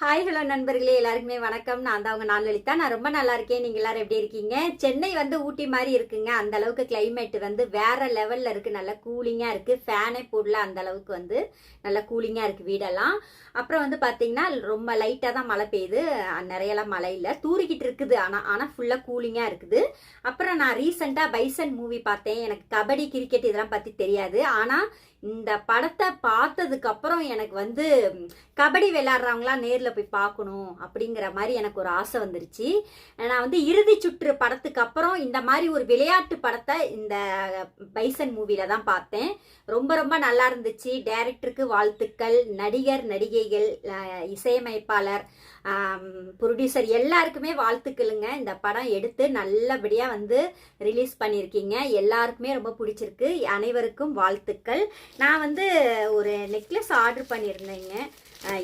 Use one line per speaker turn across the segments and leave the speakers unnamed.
Hi hello நண்பர்களே எல்லாருக்குமே வணக்கம். நான் தான் அவங்க நாள் நான் ரொம்ப நல்லா இருக்கேன். நீங்கள் எல்லாரும் எப்படி இருக்கீங்க? சென்னை வந்து ஊட்டி மாதிரி இருக்குங்க. அந்த அளவுக்கு கிளைமேட் வந்து வேற லெவலில் இருக்குது நல்லா கூலிங்காக இருக்குது ஃபேனே போடல அந்த அளவுக்கு வந்து. நல்லா கூலிங்காக இருக்குது வீடெல்லாம். அப்புறம் வந்து பார்த்தீங்கன்னா ரொம்ப லைட்டாக தான் மழை பெய்யுது. நிறையலாம் மழை இல்லை. தூரிக்கிட்டு இருக்குது. ஆனால் ஆனால் ஃபுல்லாக கூலிங்காக இருக்குது. அப்புறம் நான் ரீசெண்டாக பைசன் மூவி பார்த்தேன். எனக்கு கபடி கிரிக்கெட் இதெல்லாம் பற்றி தெரியாது. ஆனால் இந்த படத்தை பார்த்ததுக்கு அப்புறம் எனக்கு வந்து கபடி விளையாடுறவங்களாம் நேரில் போய் பார்க்கணும் அப்படிங்கிற மாதிரி எனக்கு ஒரு ஆசை வந்துருச்சு. நான் வந்து இறுதி சுற்று படத்துக்கு அப்புறம் இந்த மாதிரி ஒரு விளையாட்டு படத்தை இந்த பைசன் மூவியில தான் பார்த்தேன். ரொம்ப ரொம்ப நல்லா இருந்துச்சு. டைரக்டருக்கு வாழ்த்துக்கள். நடிகர் நடிகைகள் இசையமைப்பாளர் ப்ரொடியூசர் எல்லாருக்குமே வாழ்த்துக்களுங்க. இந்த படம் எடுத்து நல்லபடியாக வந்து ரிலீஸ் பண்ணியிருக்கீங்க எல்லாருக்குமே ரொம்ப பிடிச்சிருக்கு. அனைவருக்கும் வாழ்த்துக்கள். நான் வந்து ஒரு நெக்லஸ் ஆர்டர் பண்ணியிருந்தேங்க.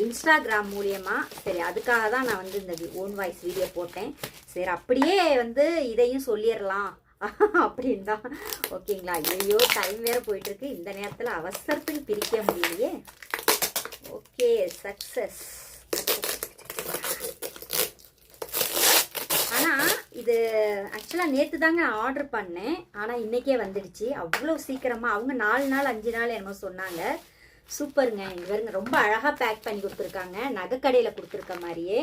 இன்ஸ்டாகிராம் மூலியமாக சரி அதுக்காக தான் நான் வந்து இந்த ஓன் வாய்ஸ் வீடியோ போட்டேன். சரி அப்படியே வந்து இதையும் சொல்லிடலாம். அப்படின்னு தான். ஓகேங்களா? ஐயோ டைம் வேற போயிட்டுருக்கு. இந்த நேரத்தில் அவசரத்துக்கு பிரிக்க முடியலையே. ஓகே சக்ஸஸ் ஆனால் இது ஆக்சுவலாக நேற்று தாங்க ஆர்டர் பண்ணேன். ஆனால் இன்றைக்கே வந்துடுச்சு. அவ்வளோ சீக்கிரமாக அவங்க நாலு நாள் அஞ்சு நாள் என்னமோ சொன்னாங்க. சூப்பருங்க. இங்கே வருங்க ரொம்ப அழகாக பேக் பண்ணி கொடுத்துருக்காங்க. நகைக்கடையில் கொடுத்துருக்க மாதிரியே.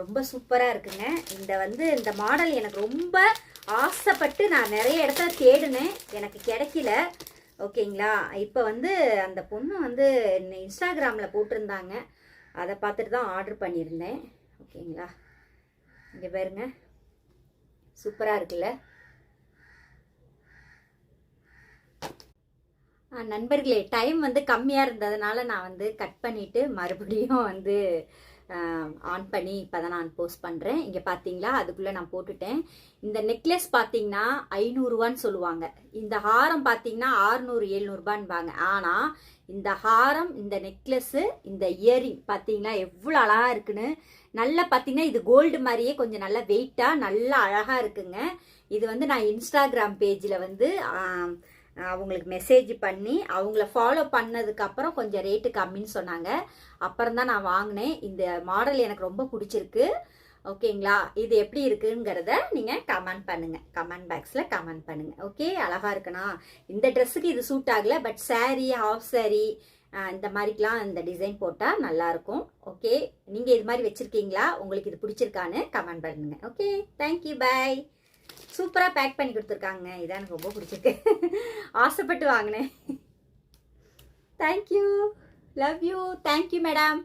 ரொம்ப சூப்பராக இருக்குங்க. இந்த வந்து இந்த மாடல் எனக்கு ரொம்ப ஆசைப்பட்டு நான் நிறைய இடத்துல தேடினேன். எனக்கு கிடைக்கல. ஓகேங்களா? இப்போ வந்து அந்த பொண்ணு வந்து இன்ஸ்டாகிராமில் போட்டிருந்தாங்க. அதை பார்த்துட்டு தான் ஆர்டர் பண்ணியிருந்தேன். ஓகேங்களா? இங்கே பாருங்கள் சூப்பராக இருக்குல்ல? நண்பர்களே டைம் வந்து கம்மியாக இருந்ததுனால நான் வந்து கட் பண்ணிவிட்டு மறுபடியும் வந்து ஆன் பண்ணி இப்போ தான் நான் போஸ்ட் பண்ணுறேன் இங்கே பார்த்தீங்களா அதுக்குள்ளே நான் போட்டுட்டேன். இந்த நெக்லஸ் பார்த்தீங்கன்னா ஐநூறுரூவான்னு சொல்லுவாங்க. இந்த ஹாரம் பார்த்தீங்கன்னா ஆறுநூறு எழுநூறுபான்பாங்க. ஆனால் இந்த ஹாரம் இந்த நெக்லஸ்ஸு இந்த இயரிங் பார்த்தீங்கன்னா எவ்வளோ அழகாக இருக்குன்னு. நல்லா பார்த்தீங்கன்னா இது கோல்டு மாதிரியே கொஞ்சம் நல்லா வெயிட்டாக நல்லா அழகாக இருக்குங்க. இது வந்து நான் இன்ஸ்டாகிராம் பேஜில் வந்து அவங்களுக்கு மெசேஜ் பண்ணி அவங்கள ஃபாலோ பண்ணதுக்கப்புறம் கொஞ்சம் ரேட்டு கம்மின்னு சொன்னாங்க. அப்புறம் தான் நான் வாங்கினேன். இந்த மாடல் எனக்கு ரொம்ப பிடிச்சிருக்கு. ஓகேங்களா இது எப்படி இருக்குங்கிறத நீங்கள் கமெண்ட் பண்ணுங்கள் கமெண்ட் பாக்ஸில் கமெண்ட் பண்ணுங்கள் ஓகே அழகாக இருக்குண்ணா. இந்த ட்ரெஸ்ஸுக்கு இது சூட் ஆகலை பட் சாரீ ஹாஃப் சாரீ இந்த மாதிரிக்கெலாம் இந்த டிசைன் போட்டால் நல்லாயிருக்கும் ஓகே நீங்கள் இது மாதிரி வச்சுருக்கீங்களா? உங்களுக்கு இது பிடிச்சிருக்கான்னு கமெண்ட் பண்ணுங்கள் ஓகே தேங்க்யூ பை சூப்பராக பேக் பண்ணி கொடுத்துருக்காங்க. இதான் எனக்கு ரொம்ப பிடிச்சிருக்கு. ஆசைப்பட்டு வாங்கினேன். Thank you love you thank you madam